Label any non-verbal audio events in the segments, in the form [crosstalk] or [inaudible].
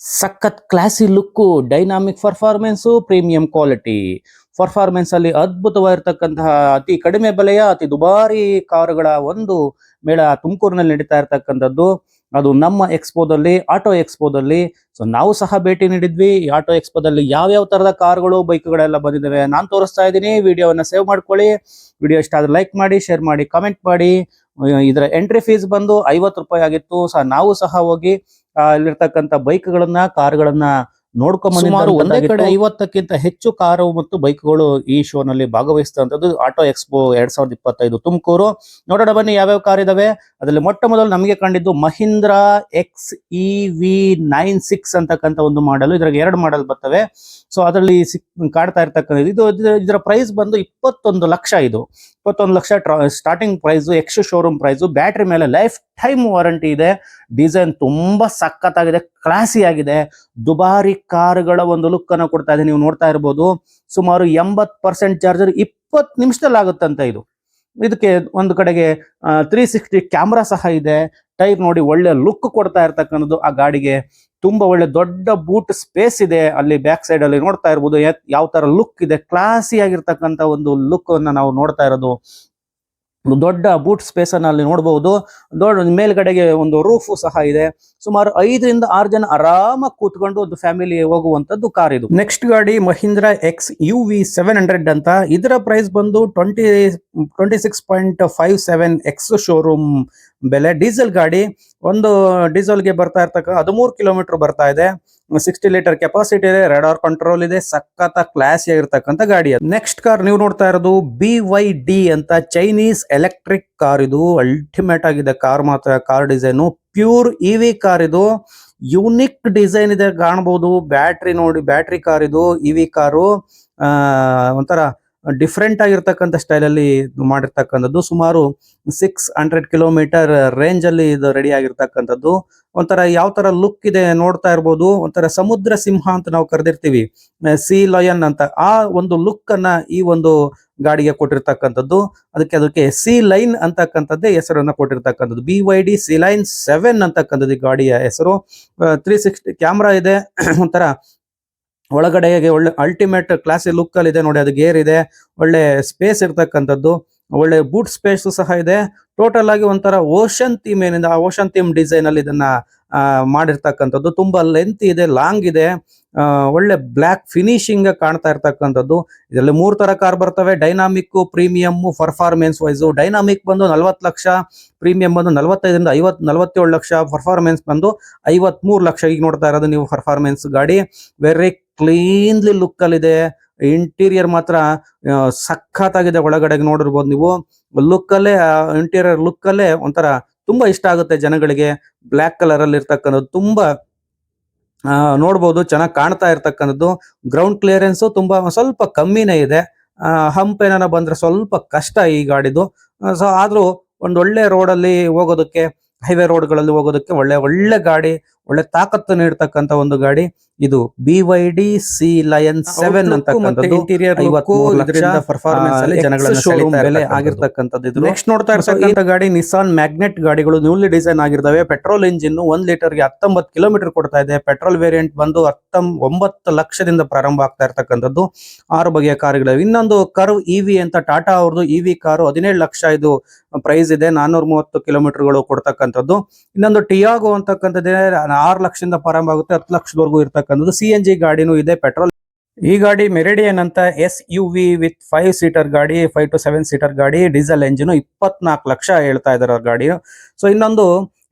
ಸಖತ್ classy look dynamic performance premium quality performance ಅಲ್ಲಿ ಅದ್ಭುತವಾಗಿರ್ತಕ್ಕಂತಹ ಅತಿ ಕಡಿಮೆ ಬೆಲೆಯ ಅತಿ ದುಬಾರಿ ಕಾರುಗಳ ಒಂದು ಮೇಳ ತುಮಕೂರಿನಲ್ಲಿ ನಡೀತಾ ಇರತಕ್ಕಂಥದ್ದು. ಅದು ನಮ್ಮ ಎಕ್ಸ್ಪೋದಲ್ಲಿ ಆಟೋ ಎಕ್ಸ್ಪೋದಲ್ಲಿ ಸೊ ನಾವು ಸಹ ಭೇಟಿ ನೀಡಿದ್ವಿ. ಈ ಆಟೋ ಎಕ್ಸ್ಪೋದಲ್ಲಿ ಯಾವ್ಯಾವ ತರದ ಕಾರುಗಳು ಬೈಕ್ಗಳೆಲ್ಲ ಬಂದಿದ್ದಾವೆ, ನಾನು ತೋರಿಸ್ತಾ ಇದ್ದೀನಿ. ವಿಡಿಯೋವನ್ನ ಸೇವ್ ಮಾಡ್ಕೊಳ್ಳಿ. ವಿಡಿಯೋ ಇಷ್ಟ ಆದ್ರೆ ಲೈಕ್ ಮಾಡಿ ಶೇರ್ ಮಾಡಿ ಕಮೆಂಟ್ ಮಾಡಿ. ಇದರ ಎಂಟ್ರಿ ಫೀಸ್ ಬಂದು ಐವತ್ತು ರೂಪಾಯಿ ಆಗಿತ್ತು. ಸಹ ನಾವು ಸಹ ಹೋಗಿ ಅಲ್ಲಿರ್ತಕ್ಕಂಥ ಬೈಕ್ಗಳನ್ನ ಕಾರುಗಳನ್ನ ನೋಡ್ಕೊಂಡು ಸುಮಾರು ಒಂದೇ ಕಡೆ ಐವತ್ತಕ್ಕಿಂತ ಹೆಚ್ಚು ಕಾರು ಮತ್ತು ಬೈಕ್ಗಳು ಈ ಶೋ ನಲ್ಲಿ ಭಾಗವಹಿಸಿದಂಥದ್ದು ಆಟೋ ಎಕ್ಸ್ಪೋ ಎರಡ್ ಸಾವಿರದ ಇಪ್ಪತ್ತೈದು ತುಮಕೂರು. ನೋಡೋಣ ಬನ್ನಿ ಯಾವ್ಯಾವ ಕಾರ್ ಇದಾವೆ. ಅದರಲ್ಲಿ ಮೊಟ್ಟ ಮೊದಲು ನಮಗೆ ಕಂಡಿದ್ದು Mahindra X E V nine six ಅಂತಕ್ಕಂಥ ಒಂದು ಮಾಡಲ್ ಇದ್ರಾಗ ಎರಡು ಮಾಡಲ್ ಬರ್ತವೆ. ಸೊ ಅದರಲ್ಲಿ ಸಿಕ್ ಕಾಡ್ತಾ ಇರ್ತಕ್ಕಂಥದ್ದು. ಇದು ಇದರ ಪ್ರೈಸ್ ಬಂದು ಇಪ್ಪತ್ತೊಂದು ಲಕ್ಷ ಇದು. ಇಪ್ಪತ್ತೊಂದು lakh starting price ex showroom price battery ಮೇಲೆ ಲೈಫ್ ಟೈಮ್ ವಾರಂಟಿ ಇದೆ. ಡಿಸೈನ್ ತುಂಬಾ ಸಖತ್ತಾಗಿದೆ ಕ್ಲಾಸಿ ಆಗಿದೆ. ದುಬಾರಿ ಕಾರ್ಗಳ ಒಂದು ಲುಕ್ ಅನ್ನು ಕೊಡ್ತಾ ಇದೆ, ನೀವು ನೋಡ್ತಾ ಇರ್ಬೋದು. ಸುಮಾರು ಎಂಬತ್ ಪರ್ಸೆಂಟ್ ಚಾರ್ಜರ್ ಇಪ್ಪತ್ತು ನಿಮಿಷದಲ್ಲಿ ಆಗುತ್ತಂತ ಇದು. ಇದಕ್ಕೆ ಒಂದು ಕಡೆಗೆ ತ್ರೀ ಸಿಕ್ಸ್ಟಿ ಕ್ಯಾಮ್ರಾ ಸಹ ಇದೆ. ಟೈರ್ ನೋಡಿ ಒಳ್ಳೆ ಲುಕ್ ಕೊಡ್ತಾ ಇರ್ತಕ್ಕಂಥದ್ದು ಆ ಗಾಡಿಗೆ. ತುಂಬಾ ಒಳ್ಳೆ ದೊಡ್ಡ ಬೂಟ್ ಸ್ಪೇಸ್ ಇದೆ. ಅಲ್ಲಿ ಬ್ಯಾಕ್ ಸೈಡ್ ಅಲ್ಲಿ ನೋಡ್ತಾ ಇರ್ಬೋದು. ಯಾವ ತರ ಲುಕ್ ಇದೆ. ಕ್ಲಾಸಿ ಆಗಿರ್ತಕ್ಕಂಥ ಒಂದು ಲುಕ್ ಅನ್ನ ನಾವು ನೋಡ್ತಾ ಇರೋದು. ದೊಡ್ಡ ಬೂಟ್ ಸ್ಪೇಸ್ ಅನ್ನ ಅಲ್ಲಿ ನೋಡಬಹುದು ದೊಡ್ಡ ಮೇಲ್ಗಡೆಗೆ ಒಂದು ರೂಫ್ ಸಹ ಇದೆ. ಸುಮಾರು ಐದರಿಂದ ಆರು ಜನ ಆರಾಮಾಗಿ ಕೂತ್ಕೊಂಡು ಒಂದು ಫ್ಯಾಮಿಲಿ ಹೋಗುವಂತದ್ದು ಕಾರ್ ಇದು. ನೆಕ್ಸ್ಟ್ ಗಾಡಿ Mahindra X U V seven hundred ಅಂತ. ಇದರ ಪ್ರೈಸ್ ಬಂದು twenty twenty six point five seven ex showroom ಬೆಲೆ. ಡೀಸೆಲ್ ಗಾಡಿ ಒಂದು ಡೀಸೆಲ್ಗೆ ಬರ್ತಾ ಇರ್ತಕ್ಕ ಹದಿಮೂರು ಕಿಲೋಮೀಟರ್ ಬರ್ತಾ ಇದೆ. ಸಿಕ್ಸ್ಟಿ ಲೀಟರ್ ಕೆಪಾಸಿಟಿ ಇದೆ ರೆಡಾರ್ ಕಂಟ್ರೋಲ್ ಇದೆ ಸಖತ್ತ ಕ್ಲಾಸಿ ಆಗಿರ್ತಕ್ಕಂಥ ಗಾಡಿ ಅದು. ನೆಕ್ಸ್ಟ್ ಕಾರ್ ನೀವು ನೋಡ್ತಾ ಇರೋದು ಬಿ ವೈ ಡಿ ಅಂತ ಚೈನೀಸ್ ಎಲೆಕ್ಟ್ರಿಕ್ ಕಾರ್ ಇದು. ಅಲ್ಟಿಮೇಟ್ ಆಗಿದೆ ಕಾರ್ ಮಾತ್ರ car design pure E V car ಇದು. ಯುನಿಕ್ ಡಿಸೈನ್ ಇದೆ ಕಾಣಬಹುದು ಬ್ಯಾಟ್ರಿ ನೋಡಿ ಬ್ಯಾಟ್ರಿ ಕಾರ್ ಇದು ಇ ವಿ ಕಾರು ಒಂಥರ ಡಿಫ್ರೆಂಟ್ ಆಗಿರ್ತಕ್ಕಂಥ ಸ್ಟೈಲ್ ಅಲ್ಲಿ ಇದು ಮಾಡಿರ್ತಕ್ಕಂಥದ್ದು. ಸುಮಾರು ಸಿಕ್ಸ್ ಹಂಡ್ರೆಡ್ ಕಿಲೋಮೀಟರ್ ರೇಂಜ್ ಅಲ್ಲಿ ಇದು ರೆಡಿ ಆಗಿರ್ತಕ್ಕಂಥದ್ದು. ಒಂಥರ ಯಾವ ತರ ಲುಕ್ ಇದೆ ನೋಡ್ತಾ ಇರ್ಬೋದು. ಒಂಥರ ಸಮುದ್ರ ಸಿಂಹ ಅಂತ ನಾವು ಕರೆದಿರ್ತೀವಿ. ಸಿ ಲಯನ್ ಅಂತ. ಆ ಒಂದು ಲುಕ್ ಅನ್ನ ಈ ಒಂದು ಗಾಡಿಗೆ ಕೊಟ್ಟಿರ್ತಕ್ಕಂಥದ್ದು. ಅದಕ್ಕೆ ಅದಕ್ಕೆ ಸಿ ಲೈನ್ ಅಂತಕ್ಕಂಥದ್ದೇ ಹೆಸರನ್ನ ಕೊಟ್ಟಿರ್ತಕ್ಕಂಥದ್ದು. B Y D Sealion seven ಅಂತಕ್ಕಂಥದ್ದು ಗಾಡಿಯ ಹೆಸರು. ತ್ರೀ ಸಿಕ್ಸ್ಟಿ ಕ್ಯಾಮ್ರಾ ಇದೆ. ಒಂಥರ ಒಳಗಡೆಗೆ ಒಳ್ಳೆ ಅಲ್ಟಿಮೇಟ್ ಕ್ಲಾಸಿ ಲುಕ್ ಅಲ್ಲಿ ಇದೆ ನೋಡಿ, ಅದು ಗೇರ್ ಇದೆ, ಒಳ್ಳೆ ಸ್ಪೇಸ್ ಇರ್ತಕ್ಕಂಥದ್ದು, ಒಳ್ಳೆ ಬೂಟ್ ಸ್ಪೇಸ್ ಸಹ ಇದೆ. ಟೋಟಲ್ ಆಗಿ ಒಂಥರ ಓಷನ್ ಥೀಮ್ ಏನಿದೆ, ಆ ಓಷನ್ ಥೀಮ್ ಡಿಸೈನ್ ಅಲ್ಲಿ ಇದನ್ನ ಮಾಡಿರ್ತಕ್ಕಂಥದ್ದು. ತುಂಬಾ ಲೆಂತ್ ಇದೆ ಲಾಂಗ್ ಇದೆ ಒಳ್ಳೆ ಬ್ಲ್ಯಾಕ್ ಫಿನಿಶಿಂಗ್ ಕಾಣ್ತಾ ಇರ್ತಕ್ಕಂಥದ್ದು. ಇದರಲ್ಲಿ ಮೂರ್ ತರ ಕಾರ್ ಬರ್ತವೆ dynamic premium performance wise dynamic ಬಂದು ನಲ್ವತ್ತು ಲಕ್ಷ ಪ್ರೀಮಿಯಂ ಬಂದು ನಲವತ್ತೈದರಿಂದ ಐವತ್, ನಲವತ್ತೇಳು ಲಕ್ಷ ಪರ್ಫಾರ್ಮೆನ್ಸ್ ಬಂದು ಐವತ್ಮೂರು ಲಕ್ಷ. ಈಗ ನೋಡ್ತಾ ಇರೋದು ನೀವು ಪರ್ಫಾರ್ಮೆನ್ಸ್ ಗಾಡಿ. ವೆರಿ ಕ್ಲೀನ್ಲಿ ಲುಕ್ ಅಲ್ಲಿ ಇದೆ ಇಂಟೀರಿಯರ್ ಮಾತ್ರ ಸಖತ್ ಸಖತ್ತಾಗಿದೆ ಒಳಗಡೆ ನೋಡಿರ್ಬೋದು ನೀವು. ಲುಕ್ ಅಲ್ಲೇ ಇಂಟೀರಿಯರ್ ಲುಕ್ ಅಲ್ಲೇ ಒಂಥರ ತುಂಬಾ ಇಷ್ಟ ಆಗುತ್ತೆ ಜನಗಳಿಗೆ. ಬ್ಲ್ಯಾಕ್ ಕಲರ್ ಅಲ್ಲಿ ಇರ್ತಕ್ಕಂಥದ್ದು ತುಂಬಾ ನೋಡ್ಬೋದು, ಚೆನ್ನಾಗಿ ಕಾಣ್ತಾ ಇರ್ತಕ್ಕಂಥದ್ದು. ಗ್ರೌಂಡ್ ಕ್ಲಿಯರೆನ್ಸ್ ತುಂಬಾ, ಸ್ವಲ್ಪ ಕಮ್ಮಿನೇ ಇದೆ. ಹಂಪ್ ಏನಾರ ಬಂದ್ರೆ ಸ್ವಲ್ಪ ಕಷ್ಟ ಈ ಗಾಡಿದು. ಸೊ ಆದ್ರೂ ಒಂದ್ ಒಳ್ಳೆ ರೋಡ್ ಅಲ್ಲಿ ಹೋಗೋದಕ್ಕೆ ಹೈವೇ ರೋಡ್ಗಳಲ್ಲಿ ಹೋಗೋದಕ್ಕೆ ಒಳ್ಳೆ ಒಳ್ಳೆ ಗಾಡಿ ಒಳ್ಳೆ ತಾಕತ್ತು ನೀಡ್ತಕ್ಕಂತ ಒಂದು ಗಾಡಿ. ಇದು B Y D Sealion seven ಅಂತ ಆಗಿರ್ತಕ್ಕಂಥದ್ದು ನೆಕ್ಸ್ಟ್ ನೋಡ್ತಾ ಇರ್ತಕ್ಕಂಥ ಗಾಡಿ ನಿಸಾನ್ ಮ್ಯಾಗ್ನೆಟ್ ಗಾಡಿಗಳು ನ್ಯೂಲಿ ಡಿಸೈನ್ ಆಗಿರ್ತವೆ. ಪೆಟ್ರೋಲ್ ಇಂಜಿನ್ ಒಂದ್ ಲೀಟರ್ಗೆ ಹತ್ತೊಂಬತ್ತು ಕಿಲೋಮೀಟರ್ ಕೊಡ್ತಾ ಇದೆ. ಪೆಟ್ರೋಲ್ ವೇರಿಯಂಟ್ ಬಂದು ಹತ್ತೊಂ ಒಂಬತ್ತು ಲಕ್ಷದಿಂದ ಪ್ರಾರಂಭ ಆಗ್ತಾ ಇರ್ತಕ್ಕಂಥದ್ದು. ಆರು ಬಗೆಯ ಕಾರುಗಳಿವೆ. ಇನ್ನೊಂದು ಕರ್ವ್ ಇವಿ ಅಂತ ಟಾಟಾ ಅವ್ರದ್ದು ಇವಿ ಕಾರು ಹದಿನೇಳು ಲಕ್ಷ ಇದು ಪ್ರೈಸ್ ಇದೆ. ನಾನೂರ ಮೂವತ್ತು ಕಿಲೋಮೀಟರ್ಗಳು ಕೊಡ್ತಕ್ಕಂಥದ್ದು. ಇನ್ನೊಂದು ಟಿಯಾಗೋ ಅಂತಕ್ಕಂಥದ್ದೇ ಆರು ಲಕ್ಷದಿಂದ ಪ್ರಾರಂಭ ಆಗುತ್ತೆ, ಹತ್ತು ಲಕ್ಷದವರೆಗೂ ಇರ್ತಕ್ಕಂಥದ್ದು. ಸಿ ಎನ್ ಜಿ ಗಾಡಿನೂ ಇದೆ, ಪೆಟ್ರೋಲ್. ಈ ಗಾಡಿ ಮೆರಿಡಿಯನ್ ಅಂತ S U V with five seater ಗಾಡಿ ಫೈವ್ ಟು ಸೆವೆನ್ ಸೀಟರ್ ಗಾಡಿ ಡೀಸೆಲ್ ಎಂಜಿನ್ ಇಪ್ಪತ್ನಾಲ್ಕು ಲಕ್ಷ ಹೇಳ್ತಾ ಇದಾರೆ ಅವ್ರ ಗಾಡಿ ಸೊ ಇನ್ನೊಂದು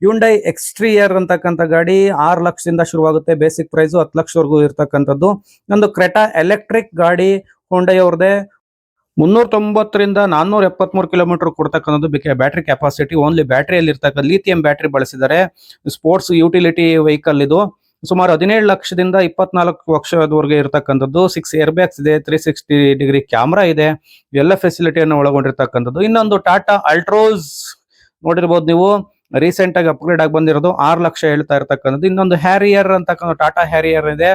ಯುಂಡೈ ಎಕ್ಸ್ಟ್ರಿಯರ್ ಅಂತಕ್ಕಂಥ ಗಾಡಿ, ಆರು ಲಕ್ಷದಿಂದ ಶುರುವಾಗುತ್ತೆ ಬೇಸಿಕ್ ಪ್ರೈಸ್ ಹತ್ತು ಲಕ್ಷವರೆಗೂ ಇರ್ತಕ್ಕಂಥದ್ದು. ಇನ್ನೊಂದು ಕ್ರೆಟಾ ಎಲೆಕ್ಟ್ರಿಕ್ ಗಾಡಿ ಹುಂಡೈ ಅವ್ರದೇ ಮುನ್ನೂರ ತೊಂಬತ್ತರಿಂದ ನಾನ್ನೂರ ಎಪ್ಪತ್ಮೂರು ಕಿಲೋಮೀಟರ್ ಕೊಡ್ತಕ್ಕಂಥದ್ದು ಬ್ಯಾಟ್ರಿ ಕೆಪಾಸಿಟಿ ಓನ್ಲಿ ಬ್ಯಾಟ್ರಿಯಲ್ಲಿ ಇರ್ತಕ್ಕಂಥ ಲಿಥಿಯಂ ಬ್ಯಾಟ್ರಿ ಬಳಸಿದ್ದಾರೆ. ಸ್ಪೋರ್ಟ್ಸ್ ಯುಟಿಲಿಟಿ ವೆಹಿಕಲ್ ಇದು. ಸುಮಾರು ಹದಿನೇಳು ಲಕ್ಷದಿಂದ ಇಪ್ಪತ್ನಾಲ್ಕು ಲಕ್ಷದವರೆಗೆ ಇರತಕ್ಕಂಥದ್ದು. ಸಿಕ್ಸ್ ಏರ್ ಬ್ಯಾಗ್ಸ್ ಇದೆ ತ್ರೀ ಸಿಕ್ಸ್ಟಿ ಡಿಗ್ರಿ ಕ್ಯಾಮ್ರಾ ಇದೆ. ಎಲ್ಲ ಫೆಸಿಲಿಟಿಯನ್ನು ಒಳಗೊಂಡಿರ್ತಕ್ಕಂಥದ್ದು. ಇನ್ನೊಂದು ಟಾಟಾ ಅಲ್ಟ್ರೋಸ್ ನೋಡಿರ್ಬೋದು ನೀವು. ರೀಸೆಂಟ್ ಆಗಿ ಅಪ್ಗ್ರೇಡ್ ಆಗಿ ಬಂದಿರೋದು ಆರು ಲಕ್ಷ ಹೇಳ್ತಾ ಇರತಕ್ಕಂಥದ್ದು. ಇನ್ನೊಂದು ಹ್ಯಾರಿಯರ್ ಅಂತಕ್ಕಂಥ ಟಾಟಾ ಹ್ಯಾರಿಯರ್ ಇದೆ.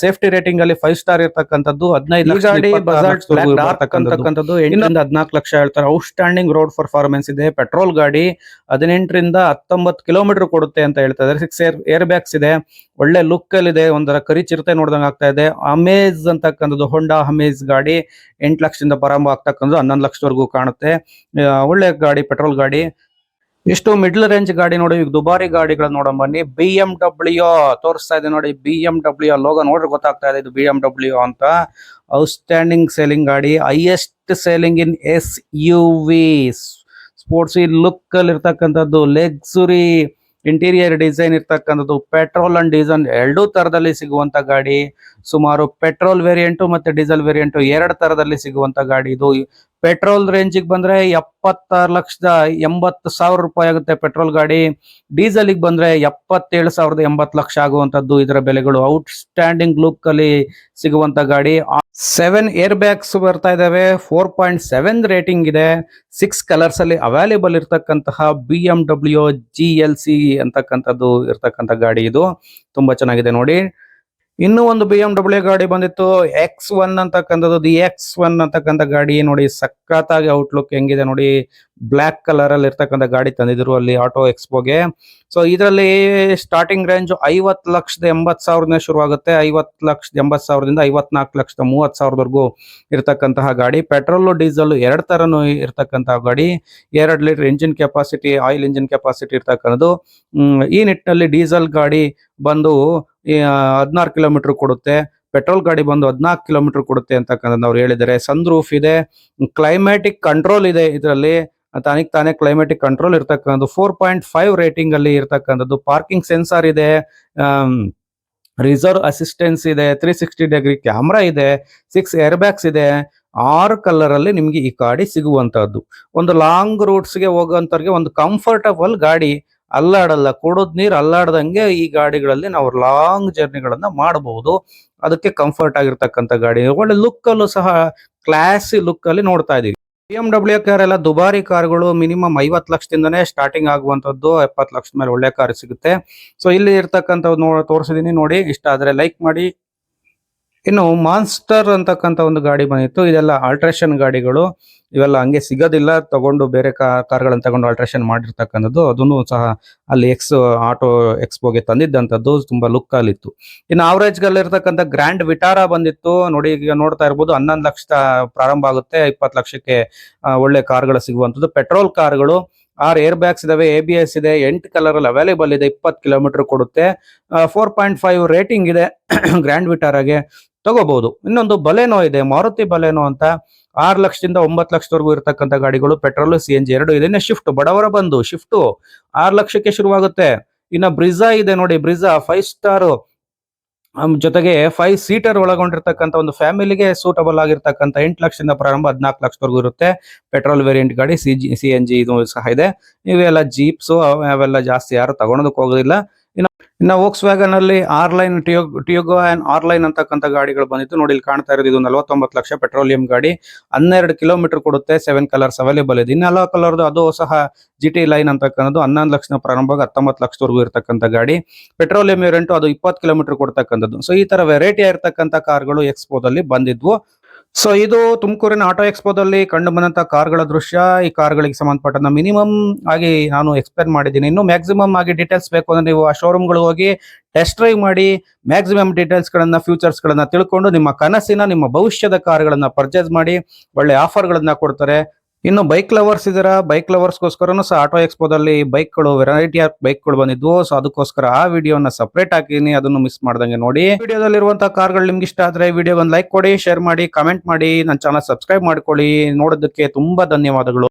ಸೇಫ್ಟಿ ರೇಟಿಂಗ್ ಅಲ್ಲಿ ಫೈವ್ ಸ್ಟಾರ್ ಇರ್ತಕ್ಕಂಥದ್ದು. ಹದಿನೈದು ಎಂಟರಿಂದ ಹದಿನಾಲ್ಕು ಲಕ್ಷ ಹೇಳ್ತಾರೆ. ಔಟ್ ಸ್ಟ್ಯಾಂಡಿಂಗ್ ರೋಡ್ ಪರ್ಫಾರ್ಮೆನ್ಸ್ ಇದೆ. ಪೆಟ್ರೋಲ್ ಗಾಡಿ ಹದಿನೆಂಟರಿಂದ ಹತ್ತೊಂಬತ್ತು ಕಿಲೋಮೀಟರ್ ಕೊಡುತ್ತೆ ಅಂತ ಹೇಳ್ತಾ ಇದ್ದಾರೆ. ಸಿಕ್ಸ್ ಏರ್ ಏರ್ ಬ್ಯಾಗ್ಸ್ ಇದೆ. ಒಳ್ಳೆ ಲುಕ್ ಅಲ್ಲಿ ಇದೆ. ಒಂದರ ಕರಿ ಚಿರತೆ ನೋಡ್ದಂಗೆ ಆಗ್ತಾ ಇದೆ. ಅಮೇಜ್ ಅಂತಕ್ಕಂಥದ್ದು ಹೊಂಡಾ ಅಮೇಜ್ ಗಾಡಿ ಎಂಟು ಲಕ್ಷದಿಂದ ಪ್ರಾರಂಭ ಆಗ್ತಕ್ಕಂಥದ್ದು. ಹನ್ನೊಂದು ಲಕ್ಷದವರೆಗೂ ಕಾಣುತ್ತೆ. ಒಳ್ಳೆ ಗಾಡಿ ಪೆಟ್ರೋಲ್ ಗಾಡಿ. ಎಷ್ಟು ಮಿಡ್ಲ್ ರೇಂಜ್ ಗಾಡಿ ನೋಡಿ, ಈಗ ದುಬಾರಿ ಗಾಡಿಗಳು ನೋಡೋಣ ಬನ್ನಿ. ಬಿ ಎಂ ಡಬ್ಲ್ಯೂ ತೋರಿಸ್ತಾ ಇದೆ ನೋಡಿ ಬಿ ಎಂ ಡಬ್ಲ್ಯೂ ಲೋಗ ನೋಡ್ರಿ ಗೊತ್ತಾಗ್ತಾ ಇದೆ ಇದು ಬಿ ಎಂ ಡಬ್ಲ್ಯೂ ಅಂತ. ಔಟ್ಸ್ಟ್ಯಾಂಡಿಂಗ್ ಸೇಲಿಂಗ್ ಗಾಡಿ highest selling in S U V sports look ಅಲ್ಲಿ ಇರ್ತಕ್ಕಂಥದ್ದು ಲೆಗ್ಸುರಿ ಇಂಟೀರಿಯರ್ ಡಿಸೈನ್ ಇರ್ತಕ್ಕಂಥದ್ದು ಪೆಟ್ರೋಲ್ ಅಂಡ್ ಡೀಸೆಲ್ ಎರಡೂ ತರದಲ್ಲಿ ಸಿಗುವಂತ ಗಾಡಿ. ಸುಮಾರು ಪೆಟ್ರೋಲ್ ವೇರಿಯಂಟು ಮತ್ತೆ ಡೀಸೆಲ್ ವೇರಿಯಂಟು ಎರಡು ತರದಲ್ಲಿ ಸಿಗುವಂತ ಗಾಡಿ ಇದು. ಪೆಟ್ರೋಲ್ ರೇಂಜಿಗೆ ಬಂದ್ರೆ ಎಪ್ಪತ್ತಾರು ಲಕ್ಷದ ಎಂಬತ್ತು ಸಾವಿರ ರೂಪಾಯಿ ಆಗುತ್ತೆ ಪೆಟ್ರೋಲ್ ಗಾಡಿ. ಡೀಸೆಲ್ಗೆ ಬಂದ್ರೆ ಎಪ್ಪತ್ತೇಳು ಸಾವಿರದ ಎಂಬತ್ತು ಲಕ್ಷ ಆಗುವಂತದ್ದು ಇದರ ಬೆಲೆಗಳು. ಔಟ್ ಸ್ಟ್ಯಾಂಡಿಂಗ್ ಲುಕ್ ಅಲ್ಲಿ ಸಿಗುವಂತ ಗಾಡಿ. ಸೆವೆನ್ ಏರ್ ಬ್ಯಾಗ್ಸ್ ಬರ್ತಾ ಇದಾವೆ. ಫೋರ್ ಪಾಯಿಂಟ್ ಸೆವೆನ್ ರೇಟಿಂಗ್ ಇದೆ. ಸಿಕ್ಸ್ ಕಲರ್ಸ್ ಅಲ್ಲಿ ಅವೈಲೇಬಲ್ ಇರತಕ್ಕಂತಹ B M W G L C ಅಂತಕ್ಕಂಥದ್ದು ಇರ್ತಕ್ಕಂಥ ಗಾಡಿ ಇದು. ತುಂಬಾ ಚೆನ್ನಾಗಿದೆ ನೋಡಿ. ಇನ್ನು ಒಂದು ಬಿ ಎಂ ಡಬ್ಲ್ಯೂ ಗಾಡಿ ಬಂದಿತ್ತು. ಎಕ್ಸ್ ಒನ್ ಅಂತಕ್ಕಂಥದ್ದು ದಿ ಎಕ್ಸ್ ಒನ್ ಅಂತಕ್ಕಂಥ ಗಾಡಿ ನೋಡಿ, ಸಖತ್ತಾಗಿ ಔಟ್ಲುಕ್ ಹೆಂಗಿದೆ ನೋಡಿ. ಬ್ಲ್ಯಾಕ್ ಕಲರ್ ಅಲ್ಲಿ ಇರ್ತಕ್ಕಂಥ ಗಾಡಿ ತಂದಿದ್ರು ಅಲ್ಲಿ ಆಟೋ ಎಕ್ಸ್ಪೋಗೆ ಸೊ ಇದರಲ್ಲಿ ಸ್ಟಾರ್ಟಿಂಗ್ ರೇಂಜ್ ಐವತ್ತು ಲಕ್ಷದ ಎಂಬತ್ತು ಸಾವಿರದಿಂದ ಶುರುವಾಗುತ್ತೆ. ಐವತ್ತು ಲಕ್ಷದ ಎಂಬತ್ತು ಸಾವಿರದಿಂದ ಐವತ್ನಾಲ್ಕು ಲಕ್ಷದ ಮೂವತ್ತು ಸಾವಿರದವರೆಗೂ ಇರತಕ್ಕಂತಹ ಗಾಡಿ. ಪೆಟ್ರೋಲ್ ಡೀಸೆಲ್ ಎರಡು ತರನು ಇರತಕ್ಕಂತಹ ಗಾಡಿ. ಎರಡು litre engine capacity oil engine capacity ಇರ್ತಕ್ಕಂಥದ್ದು. ಈ ನಿಟ್ಟಿನಲ್ಲಿ ಡೀಸೆಲ್ ಗಾಡಿ ಬಂದು ಹದಿನಾರು ಕಿಲೋಮೀಟರ್ ಕೊಡುತ್ತೆ. ಪೆಟ್ರೋಲ್ ಗಾಡಿ ಬಂದು ಹದಿನಾಲ್ಕು ಕಿಲೋಮೀಟರ್ ಕೊಡುತ್ತೆ ಅಂತಕ್ಕಂಥದ್ದು ಅವ್ರು ಹೇಳಿದ್ದಾರೆ. ಸನ್ ರೂಫ್ ಇದೆ, ಕ್ಲೈಮ್ಯಾಟಿಕ್ ಕಂಟ್ರೋಲ್ ಇದೆ ಇದರಲ್ಲಿ. ತಾನಿಗೆ ತಾನೇ ಕ್ಲೈಮ್ಯಾಟಿಕ್ ಕಂಟ್ರೋಲ್ ಇರ್ತಕ್ಕಂಥದ್ದು. ಫೋರ್ ಪಾಯಿಂಟ್ ಫೈವ್ ರೇಟಿಂಗ್ ಅಲ್ಲಿ ಇರ್ತಕ್ಕಂಥದ್ದು. ಪಾರ್ಕಿಂಗ್ ಸೆನ್ಸಾರ್ ಇದೆ ರಿಸರ್ವ್ ಅಸಿಸ್ಟೆನ್ಸ್ ಇದೆ, ತ್ರೀ ಸಿಕ್ಸ್ಟಿ ಡಿಗ್ರಿ ಕ್ಯಾಮ್ರಾ ಇದೆ, ಸಿಕ್ಸ್ ಏರ್ ಬ್ಯಾಗ್ಸ್ ಇದೆ. ಆರು ಕಲರ್ ಅಲ್ಲಿ ನಿಮ್ಗೆ ಈ ಗಾಡಿ ಸಿಗುವಂತಹದ್ದು ಒಂದು ಲಾಂಗ್ ರೂಟ್ಸ್ಗೆ ಹೋಗುವಂತವ್ರಿಗೆ ಒಂದು ಕಂಫರ್ಟಬಲ್ ಗಾಡಿ ಅಲ್ಲಾಡಲ್ಲ, ಕೊಡೋದ್ ನೀರು ಅಲ್ಲಾಡ್ದಂಗೆ ಈ ಗಾಡಿಗಳಲ್ಲಿ ನಾವು ಲಾಂಗ್ ಜರ್ನಿಗಳನ್ನ ಮಾಡಬಹುದು ಅದಕ್ಕೆ ಕಂಫರ್ಟ್ ಆಗಿರ್ತಕ್ಕಂಥ ಗಾಡಿ. ಒಳ್ಳೆ ಲುಕ್ ಅಲ್ಲೂ ಸಹ ಕ್ಲಾಸಿ ಲುಕ್ ಅಲ್ಲಿ ನೋಡ್ತಾ ಇದೀವಿ ಬಿ ಎಂ ಡಬ್ಲ್ಯೂ ಕಾರ್ ಎಲ್ಲ ದುಬಾರಿ ಕಾರ್ಗಳು ಮಿನಿಮಮ್ ಐವತ್ತು ಲಕ್ಷದಿಂದನೇ ಸ್ಟಾರ್ಟಿಂಗ್ ಆಗುವಂತದ್ದು ಎಪ್ಪತ್ತು ಲಕ್ಷದ ಮೇಲೆ ಒಳ್ಳೆ ಕಾರ್ ಸಿಗುತ್ತೆ. ಸೊ ಇಲ್ಲಿ ಇರ್ತಕ್ಕಂಥ ನೋ ತೋರಿಸಿದೀನಿ ನೋಡಿ. ಇಷ್ಟ ಆದ್ರೆ ಲೈಕ್ ಮಾಡಿ. ಇನ್ನು ಮಾನ್ಸ್ಟರ್ ಅಂತಕ್ಕಂಥ ಒಂದು ಗಾಡಿ ಬಂದಿತ್ತು. ಇದೆಲ್ಲ ಆಲ್ಟ್ರೇಷನ್ ಗಾಡಿಗಳು. ಇವೆಲ್ಲ ಹಂಗೆ ಸಿಗೋದಿಲ್ಲ. ತಗೊಂಡು ಬೇರೆ ಕಾರ್ಗಳನ್ನ ತಗೊಂಡು ಆಲ್ಟ್ರೇಷನ್ ಮಾಡಿರ್ತಕ್ಕಂಥದ್ದು. ಅದನ್ನು ಸಹ ಅಲ್ಲಿ ಎಕ್ಸ್ ಆಟೋ ಎಕ್ಸ್ಪೋಗೆ ತಂದಿದ್ದಂಥದ್ದು. ತುಂಬಾ ಲುಕ್ ಅಲ್ಲಿತ್ತು. ಇನ್ನು ಆವರೇಜ್ ಇರ್ತಕ್ಕಂಥ ಗ್ರ್ಯಾಂಡ್ ವಿಟಾರ ಬಂದಿತ್ತು. ನೋಡಿ, ಈಗ ನೋಡ್ತಾ ಇರ್ಬೋದು ಹನ್ನೊಂದು ಲಕ್ಷ ಪ್ರಾರಂಭ ಆಗುತ್ತೆ. ಇಪ್ಪತ್ತು ಲಕ್ಷಕ್ಕೆ ಒಳ್ಳೆ ಕಾರ್ಗಳು ಸಿಗುವಂಥದ್ದು. ಪೆಟ್ರೋಲ್ ಕಾರ್ಗಳು. ಆರ್ ಏರ್ ಬ್ಯಾಗ್ಸ್ ಇದಾವೆ ಎ ಬಿ ಎಸ್ ಇದೆ, ಎಂಟು ಕಲರ್ ಅಲ್ಲಿ ಅವೈಲೇಬಲ್ ಇದೆ, ಇಪ್ಪತ್ತು ಕಿಲೋಮೀಟರ್ ಕೊಡುತ್ತೆ. ಫೋರ್ ಪಾಯಿಂಟ್ ಫೈವ್ ರೇಟಿಂಗ್ ಇದೆ. [coughs] ಗ್ರ್ಯಾಂಡ್ ವಿಟಾರಾಗೆ ತಗೋಬಹುದು. ಇನ್ನೊಂದು ಬಲೆನೋ ಇದೆ, ಮಾರುತಿ ಬಲೆನೋ ಅಂತ. ಆರು ಲಕ್ಷದಿಂದ ಒಂಬತ್ತು ಲಕ್ಷದವರೆಗೂ ಇರತಕ್ಕಂಥ ಗಾಡಿಗಳು, ಪೆಟ್ರೋಲ್, ಸಿ ಎನ್ ಜಿ ಎರಡು ಇದನ್ನೇ ಶಿಫ್ಟ್, ಬಡವರ ಬಂದು ಶಿಫ್ಟ್. ಆರು ಲಕ್ಷಕ್ಕೆ ಶುರುವಾಗುತ್ತೆ. ಇನ್ನ ಬ್ರಿಜಾ ಇದೆ ನೋಡಿ, ಬ್ರಿಜಾ ಫೈವ್ ಸ್ಟಾರ್ ಜೊತೆಗೆ ಫೈವ್ ಸೀಟರ್ ಒಳಗೊಂಡಿರ್ತಕ್ಕಂಥ ಒಂದು ಫ್ಯಾಮಿಲಿಗೆ ಸೂಟಬಲ್ ಆಗಿರ್ತಕ್ಕಂಥ ಎಂಟು ಲಕ್ಷದಿಂದ ಪ್ರಾರಂಭ ಹದಿನಾಲ್ಕು ಲಕ್ಷದವರೆಗೂ ಇರುತ್ತೆ. ಪೆಟ್ರೋಲ್ ವೇರಿಯಂಟ್ ಗಾಡಿ, C G, C N G ಇದು ಸಹ ಇದೆ. ಇವೆಲ್ಲ ಜೀಪ್ಸು ಅವೆಲ್ಲ ಜಾಸ್ತಿ ಯಾರು ತಗೊಳೋದಕ್ಕೆ ಹೋಗೋದಿಲ್ಲ. ಇನ್ನು ವೋಕ್ಸ್ ವ್ಯಾಗನ್ ಅಲ್ಲಿ ಆರ್ ಲೈನ್ ಟಿಯೋ ಟಿಯೋಗೋ ಅಂಡ್ ಆರ್ ಲೈನ್ ಅಂತಕ್ಕಂಥ ಗಾಡಿಗಳು ಬಂದಿತ್ತು. ನೋಡಿ, ಇಲ್ಲಿ ಕಾಣ್ತಾ ಇರೋದು ಇದು ನಲವತ್ತೊಂಬತ್ತು ಲಕ್ಷ ಪೆಟ್ರೋಲಿಯಂ ಗಾಡಿ. ಹನ್ನೆರಡು ಕಿಲೋಮೀಟರ್ ಕೊಡುತ್ತೆ ಸೆವೆನ್ ಕಲರ್ಸ್ ಅವೈಲೇಬಲ್ ಇದೆ. ಇನ್ನೆಲ್ಲ ಕಲರ್ದು ಅದು ಸಹ ಜಿ ಟಿ ಲೈನ್ ಅಂತಕ್ಕಂಥದ್ದು, ಹನ್ನೊಂದು ಲಕ್ಷದ ಪ್ರಾರಂಭವಾಗಿ ಹತ್ತೊಂಬತ್ತು ಲಕ್ಷದವರೆಗೂ ಇರ್ತಕ್ಕಂಥ ಗಾಡಿ. ಪೆಟ್ರೋಲಿಯಂ ವೇರಿಯಂಟು ಅದು ಇಪ್ಪತ್ತು ಕಿಲೋಮೀಟರ್ ಕೊಡ್ತಕ್ಕಂಥದ್ದು. ಸೊ ಈ ತರ ವೆರೈಟಿ ಆಗಿರ್ತಕ್ಕಂಥ ಕಾರ್ಗಳು ಎಕ್ಸ್ಪೋದಲ್ಲಿ ಬಂದಿದ್ವು. ಸೊ ಇದು ತುಮಕೂರಿನ ಆಟೋ ಎಕ್ಸ್ಪೋದಲ್ಲಿ ಕಂಡು ಬಂದಂತ ಕಾರ್ಗಳ ದೃಶ್ಯ. ಈ ಕಾರ್ಗಳಿಗೆ ಸಂಬಂಧಪಟ್ಟಂತ ಮಿನಿಮಮ್ ಆಗಿ ನಾನು ಎಕ್ಸ್ಪ್ಲೇನ್ ಮಾಡಿದ್ದೀನಿ. ಇನ್ನು ಮ್ಯಾಕ್ಸಿಮಮ್ ಆಗಿ ಡೀಟೇಲ್ಸ್ ಬೇಕು ಅಂದ್ರೆ ನೀವು ಆ ಶೋರೂಮ್ಗಳು ಹೋಗಿ ಟೆಸ್ಟ್ ಡ್ರೈವ್ ಮಾಡಿ ಮ್ಯಾಕ್ಸಿಮಮ್ ಡೀಟೇಲ್ಸ್ ಗಳನ್ನ ಫ್ಯೂಚರ್ಸ್ ಗಳನ್ನ ತಿಳ್ಕೊಂಡು ನಿಮ್ಮ ಕನಸಿನ, ನಿಮ್ಮ ಭವಿಷ್ಯದ ಕಾರ್ಗಳನ್ನ ಪರ್ಚೇಸ್ ಮಾಡಿ, ಒಳ್ಳೆ ಆಫರ್ ಗಳನ್ನ ಕೊಡ್ತಾರೆ. ಇನ್ನು ಬೈಕ್ ಲವರ್ಸ್ ಇದರ? ಬೈಕ್ ಲವರ್ಸ್ಗೋಸ್ಕರನು ಸಹ ಆಟೋ ಎಕ್ಸ್ಪೋದಲ್ಲಿ ಬೈಕ್ಗಳು ವೆರೈಟಿ ಆಫ್ ಬೈಕ್ಗಳು ಬಂದಿದ್ವು. ಸೊ ಅದಕ್ಕೋಸ್ಕರ ಆ ವಿಡಿಯೋನ ಸಪರೇಟ್ ಹಾಕಿನಿ ಅದನ್ನು ಮಿಸ್ ಮಾಡ್ದಂಗೆ ನೋಡಿ. ವಿಡಿಯೋದಲ್ಲಿರುವಂತಹ ಕಾರ್ಗಳು ನಿಮ್ಗೆ ಇಷ್ಟ ಆದ್ರೆ ವಿಡಿಯೋ ಒಂದು ಲೈಕ್ ಕೊಡಿ ಶೇರ್ ಮಾಡಿ ಕಮೆಂಟ್ ಮಾಡಿ, ನನ್ನ ಚಾನಲ್ ಸಬ್ಸ್ಕ್ರೈಬ್ ಮಾಡ್ಕೊಳ್ಳಿ. ನೋಡೋದಕ್ಕೆ ತುಂಬಾ ಧನ್ಯವಾದಗಳು.